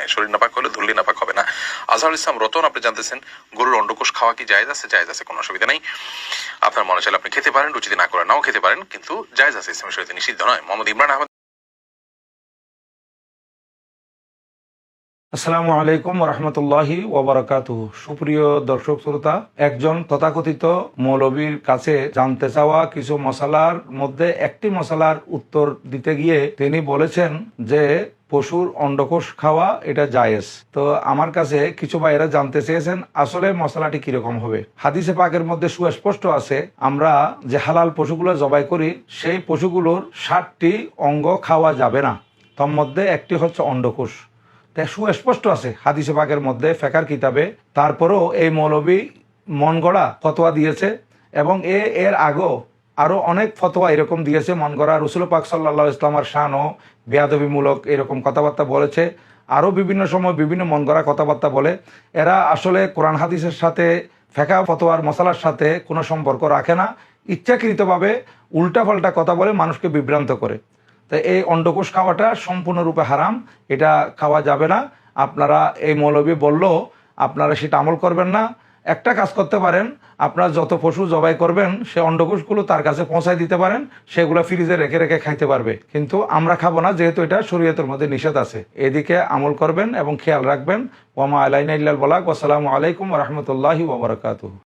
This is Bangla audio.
শরীর নাপাক হলে ধুলি নাপাক হবে না। আজহারুল ইসলাম, রতন, আপনি জানতেছেন, গরুর অন্ডকোষ খাওয়া কি জায়েজ আছে? জায়েজ আছে, কোনো অসুবিধা নেই। আপনার মনে চাইলে আপনি খেতে পারেন, রুচি না করে নাও খেতে পারেন, কিন্তু জায়েজ আছে, ইসলামের শরীরে নিষিদ্ধ নয়। মোহাম্মদ ইমরান আহমেদ। আসসালামু আলাইকুম রহমতুল্লাহি ওবরাকাতুহ। সুপ্রিয় দর্শক শ্রোতা, একজন তথাকথিত মৌলবীর কাছে জানতে চাওয়া কিছু মশালার মধ্যে একটি মশালার উত্তর দিতে গিয়ে তিনি বলেছেন যে পশুর অন্ডকোষ খাওয়া এটা জায়েজ। তো আমার কাছে কিছু ভাইয়েরা জানতে চেয়েছেন, আসলে মশলাটি কীরকম হবে? হাদিসে পাকের মধ্যে সুস্পষ্ট আছে, আমরা যে হালাল পশুগুলো জবাই করি, সেই পশুগুলোর ষাটটি অঙ্গ খাওয়া যাবে না। তার মধ্যে একটি হচ্ছে অন্ডকোষ। তাই সুস্পষ্ট আছে, হাদিসে পাকের মধ্যে, ফেকার কিতাবে। তারপরেও এই মৌলবী মন গড়া ফতোয়া দিয়েছে এবং এ এর আগেও আরও অনেক ফতোয়া এরকম দিয়েছে মন করা। রসুল পাক সাল্লাহ ইসলামার শানও বেয়াদবিমূলক এরকম কথাবার্তা বলেছে। আরও বিভিন্ন সময় বিভিন্ন মন করা কথাবার্তা বলে। এরা আসলে কোরআন হাদিসের সাথে, ফেকা ফতোয়ার মশালার সাথে কোনো সম্পর্ক রাখে না। ইচ্ছাকৃতভাবে উল্টাপাল্টা কথা বলে মানুষকে বিভ্রান্ত করে। তো এই অন্ডকোষ খাওয়াটা সম্পূর্ণরূপে হারাম, এটা খাওয়া যাবে না। আপনারা এই মৌলবী বললেও আপনারা সেটা আমল করবেন না। একটা কাজ করতে পারেন, আপনার যত পশু জবাই করবেন, সে অন্ডকোষগুলো তার কাছে পৌঁছায় দিতে পারেন, সেগুলো ফ্রিজে রেখে রেখে খাইতে পারবে। কিন্তু আমরা খাব না, যেহেতু এটা শরীয়তের মধ্যে নিষেধ আছে। এদিকে আমল করবেন এবং খেয়াল রাখবেন। ওমা আলাইনা ইল্লাল বলাক আসসালামু আলাইকুম রহমতুল্লাহি ওবরাকাতুহ